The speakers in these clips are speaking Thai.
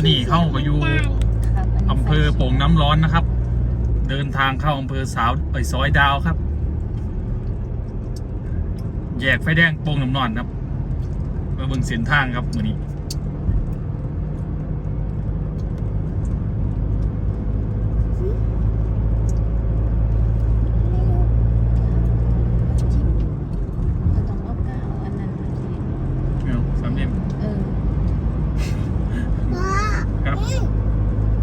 อนนี้เข้าก็อยู่อำเภอโป่งน้ำร้อนนะครับ เดินทางเข้าอำเภอสาวเอ้ยซอยดาวครับ แยกไฟแดงโป่งน้ำนอนครับมาเบิ่งเส้นทางครับมือนี้ เราต้องเอาก้าวอันนั้นมาสิ เอาสามเหลี่ยม เออ ครับ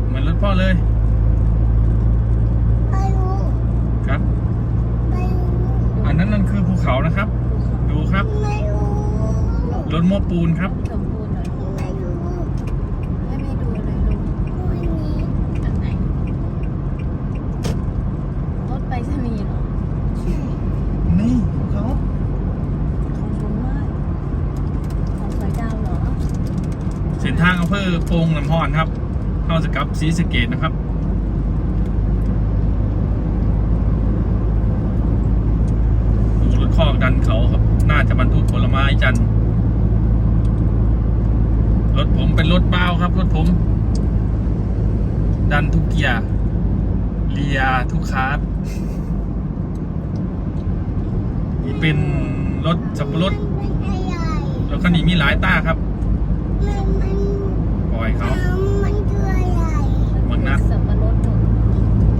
เหมือนรถ พ่อเลยครับอันนั้นนั่นคือภูเขานะครับ ดูครับรถโม้ปูนครับสมบูรณ์หน่อยให้ไม่ดูเลยลูกอันไหนรถไปสนีย์เหรอ นี่ภูเขา ของชุนมากของสวยดาวเหรอ เส้นทางอำเภอโป่งน้ำพอนครับ เข้าสกับศรีสะเกดนะครับ ดูรถคอกดันเขาครับ น่าจะบรรทุกผลไม้จันทร์รถผมเป็นรถเบ้าครับ รถผม ดันทุกเกียร์เลียทุกคาร์ดนี่เป็นรถสับปะรดรถคันนี้มีหลายต้าครับ ปล่อยเขาบัง นัดสับปะรดลูก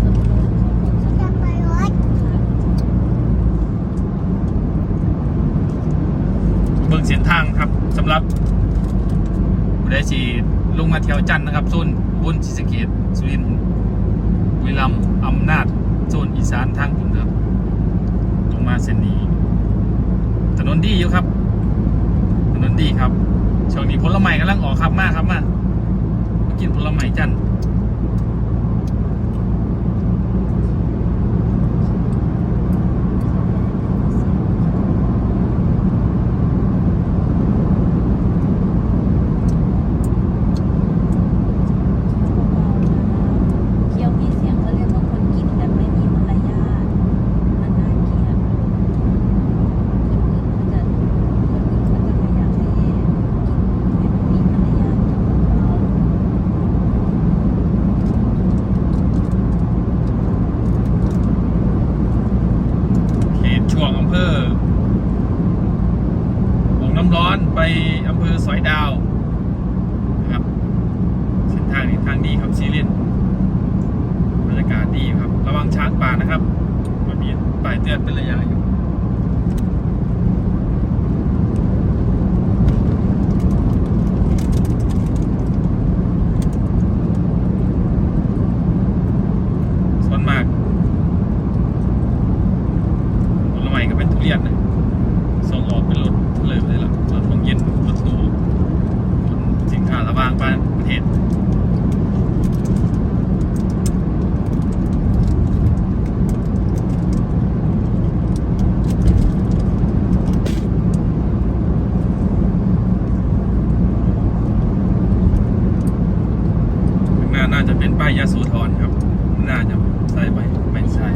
สับปะรดของสับปะรดเบิ่งเส้นทางครับสำหรับผู้ได้สีลงมาเที่ยวจันนะครับโซนบุญศรีสเกดสุรินทร์วิลัมอำนาจโซนอีสานทางคุณครับลงมาเส้นนี้ ถนนดีอยู่ครับ ถนนดีครับช่วงนี้ผลไม้กำลังออกครับมากครับมามากินผลไม้จันทร์ เคี้ยวมีเสียงเขาเรียกว่าคนกินแบบไม่มีมารยาทมันน่าเกลียดคนอื่นเขาจะคนอื่นเขาจะพยายามให้กินให้มันมีมารยาทกินเบา เขตช่วงอำเภอวงน้ำร้ อนไปอำเภอสอยดาวนะครับเส้นทางนี้ทางดีครับซีเรียนบรรยากาศดีครับ ระวังช้างป่านะครับมันมีป้ายเตือนเป็นระยะอยู่ ส่วนมากผลไม้ก็เป็นทุเรียนนะส่งออกเป็นรถเลยเลยล่ะรถของเย็นรถตู้ขนสินค้าระหว่างประเทศ ข้างหน้าน่าจะเป็นป้ายยาสูทรครับ น่าจะใช่ไหมไม่ใช่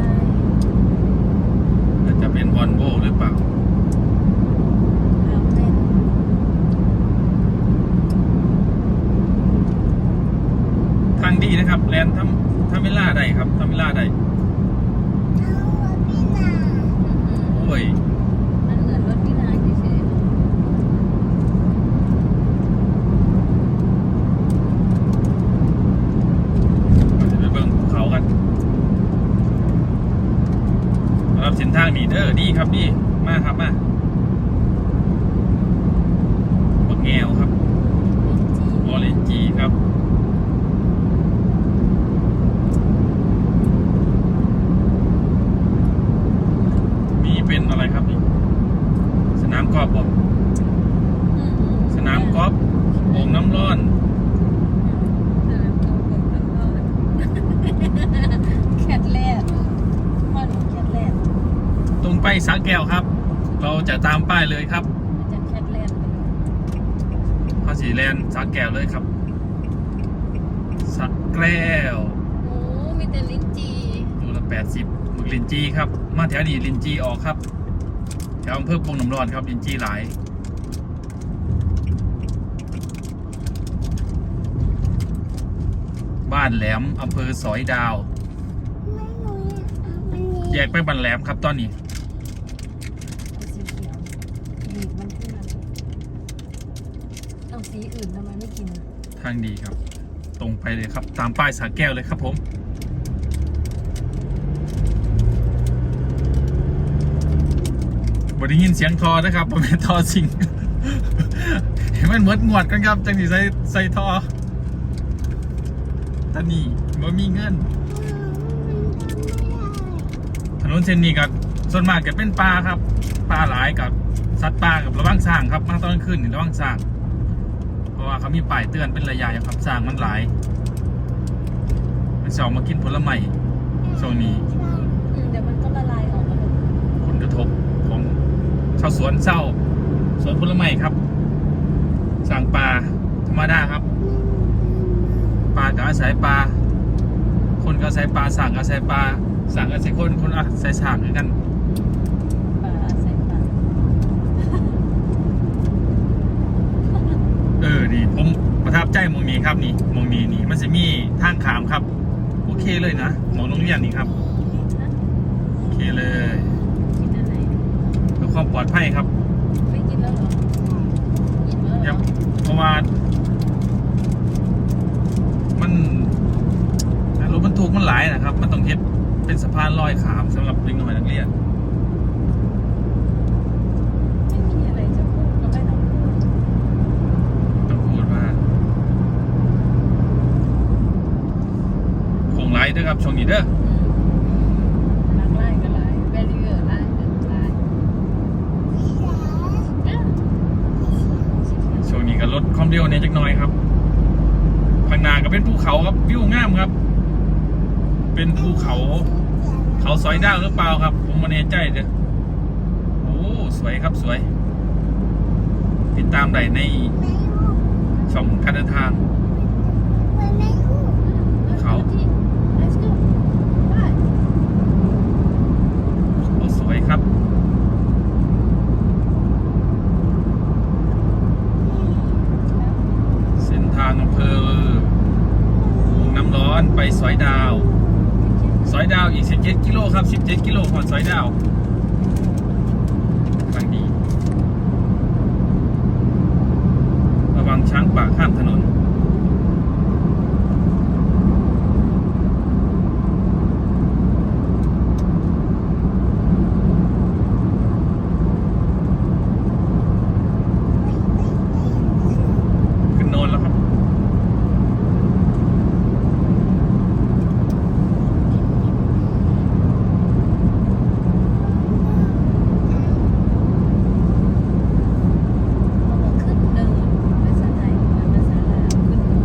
น่าจะเป็นวอลโวหรือเปล่า เอาเต้น ทางดีนะครับ แลนทำทำเวลาได้ครับทำเวลาได้โอ้ย มันเหมือนรถพินายเฉย เราจะไปเบิ่งภูเขากันสำหรับเส้นทางนี้เด้อดีครับดีมากครับมาบักแงวครับ ๆจี วอลเลนจีครับ มีเป็นอะไรครับนี่ สนามกอล์ฟบ่สนามกอล์ฟโอ่งน้ำร้อน สนามกอล์ฟของน้ำร้อนแคทแรกพ่อหนูแคทแรก ตรงไปสาแก้วครับ เราจะตามป้ายเลยครับ มันจะแคทแรก ภาษีแลนด์สาแก้วเลยครับสาแก้ว โอ้ มีแต่ลิ้นจีดูละแปดสิบมึกลินจีครับ มาแถวนี้ลินจีออกครับ แถวอำเภอปงน้ำร้อนครับลินจีหลาย บ้านแหลมอำเภอสอยดาว ไม่หนูอยากเอาอันนี้แยกไปบ้านแหลมครับตอนนี้ เอาสีเขียวบีบมันขึ้นมาเอาสีอื่นทำไมไม่กินอะทางดีครับ ตรงไปเลยครับ ตามป้ายสาแก้วเลยครับผม ได้ยินเสียงทอนะครับผมเป็นทอสิงเห็นมันเหมือนงวดกันครับ จังสีใส่ใส่ทอตอนนี้ว่ามีเงิน ถนนเส้นนี้กับส่วนมากจะเป็นปลาครับปลาหลายกับสัตว์ป่ากับระว่างสร้างครับมาตอนกลางคืนนี่ระว่างสร้าง เพราะว่าเขามีป้ายเตือนเป็นระยะอยู่ครับสร้างมันหลายมันจะออกมากินผลไม้ช่วงนี้ สวนเศร้า สวนผลไม้ครับสร้างปลาธรรมดาครับ ปลาก็อาศัยปลา คนก็อาศัยปลา สั่งก็อาศัยปลา สั่งก็อาศัยคน คนอาศัยสั่งเหมือนกันปลาใส่ปลาเออนี่ผมประทับใจหมองนี้ครับนี่หมองนี้นี่มันจะมีทางขามครับ โอเคเลยนะหมองโรงเรียนนี่ครับ โอเคเลย กินอะไร เพื่อ ความปลอดภัยครับไม่กินแล้วเหรอกินแล้วเหรยัอบเพราะว่า มันรถบรรทุกมันหลายนะครับ มันต้องเฮ็ดเป็นสะพานลอยขามสำหรับเด็กน้อยนักเรียน ไม่มีอะไรจะพูดก็ไม่ต้องพูดต้องพูดว่าคงไลฟ์ด้วยครับช่วงนี้เด้ออืมล้างไล่ก็ไล่แบรีเออร์ไล่ก็ไล่อะสีเขียว ช่วงนี้ เดความเร็วเนี่ยจักหน่อยครับข้างหน้าก็เป็นภูเขาครับวิวงามครับ เป็นภูเขา เขาสอยดาวหรือเปล่าครับ ผมมาแน่ใจเด้อโอ้สวยครับสวย ติดตามได้ในช่องการเดินทาง เขา Let's go ไป โอ้สวยครับ เส้นทางอำเภอวงน้ำร้ อนไปสอยดาว สอยดาวอีก 17 กิโลครับ 17 กิโลก่อนสอยดาวฟังดี ระวังช้างป่าข้ามถนนโนนแล้วครับ เขาบอกขึ้นเนินภาษาไทยภาษาลาวขึ้นเนิน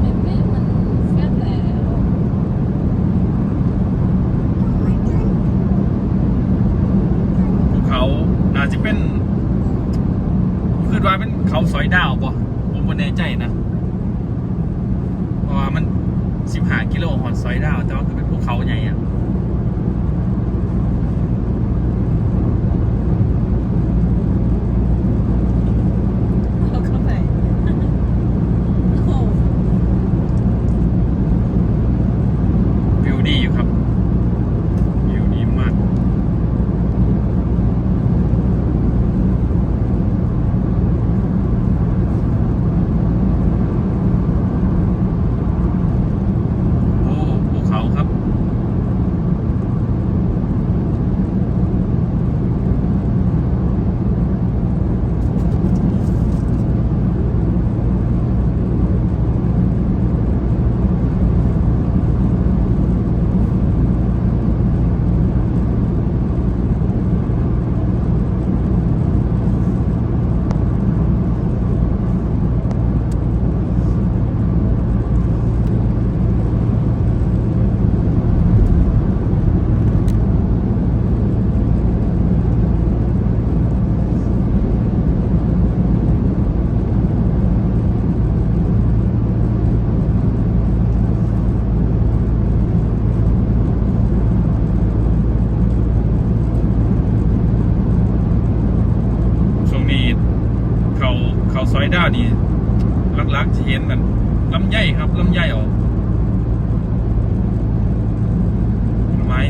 เห็นไหมมันแฟบแล้ว ภูเขาน่าจะเป็นคือ ว่าเป็นเขาสอยดาวป่ะผมไม่แน่ใจนะเพราะว่ามันสิบหากิโลหอนสอยดาว แต่ว่าคือเป็นภูเขาใหญ่อะ เราเข้าไปโอ้โห วิวดีอยู่ครับ วิวดีมาก โอ้ภูเขาครับ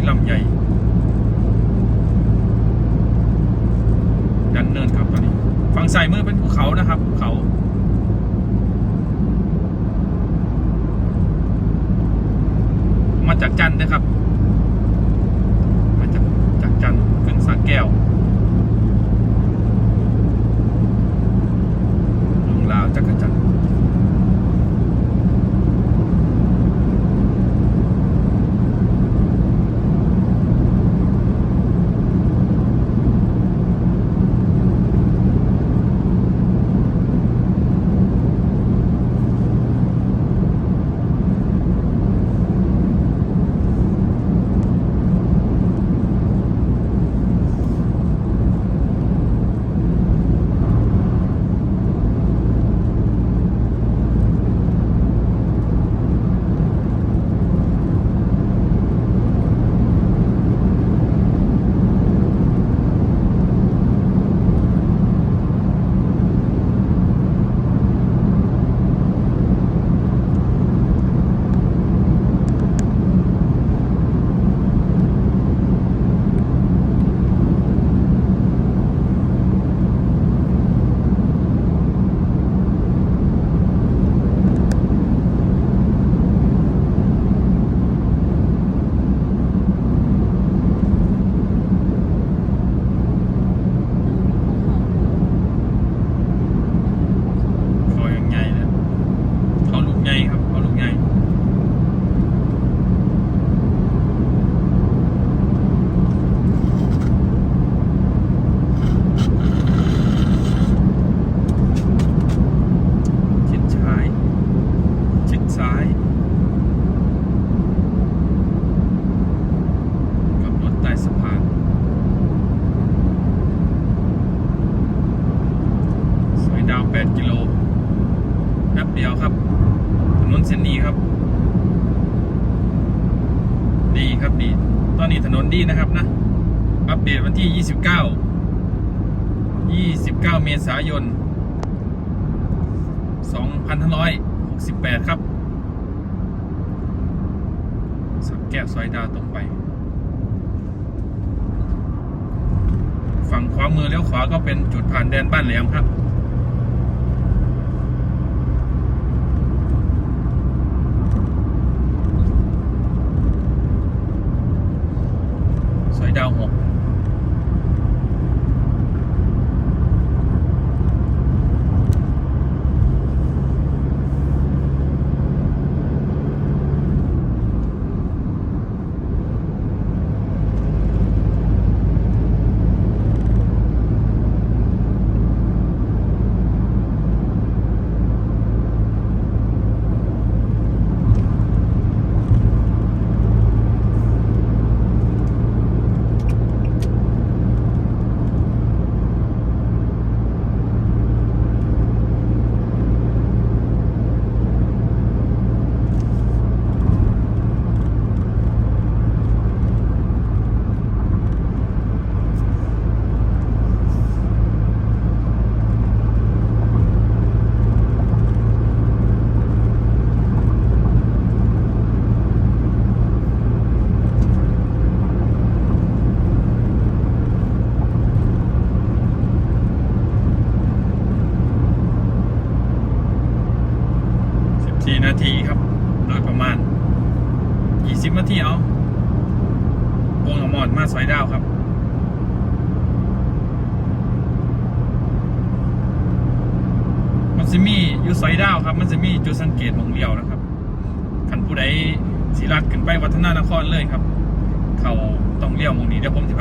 ลำใหญ่ดันเนินครับตอนนี้ฝั่งซ้ายมือเป็นภูเขานะครับภูเขามาจากจันทร์นะครับ ถนนดีนะครับนะ อัปเดตวันที่ 29 29 เมษายน 2568 ครับ สักแก้วซอยดาวตรงไป ฝั่งขวามือเลี้ยวขวาก็เป็นจุดผ่านแดนบ้านแหลมครับ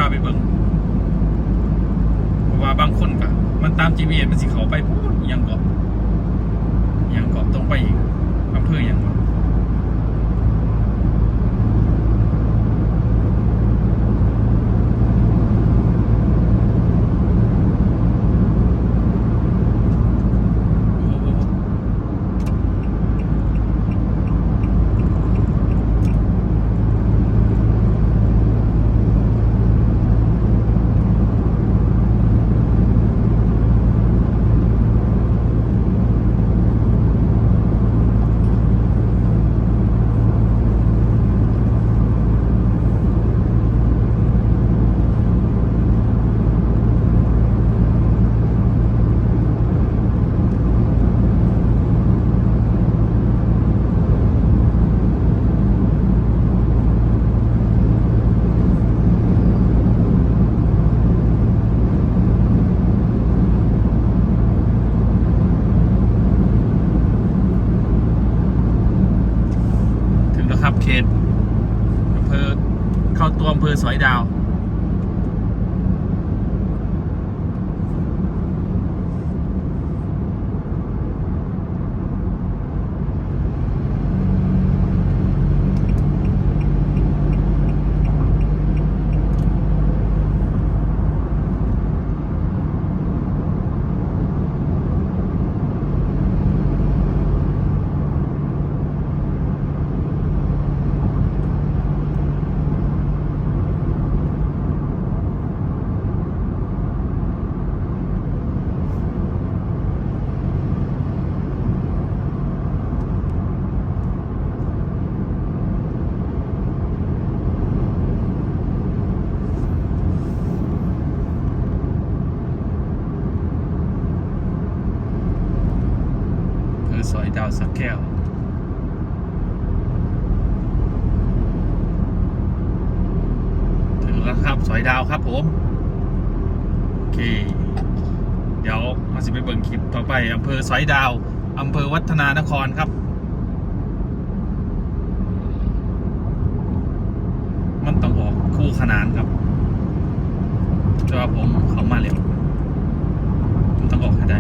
าไปเบิ่งเพราะว่าบางคนกะมันตาม GPS มันสิเขาไปพูดอิหยังเกาะอิหยังเกาะตรงไปอีกอำเภออิหยังวะโอ้โห เข้าตัว อำเภอสอยดาว ดาวครับผมโอเค เดี๋ยวมาสิไปเบิ่งคลิปต่อไปอำเภอสอยดาวอำเภอวัฒนานครครับ มันต้องออกคู่ขนานครับจะว่าผมเขามาเร็วมต้องออกให้ได้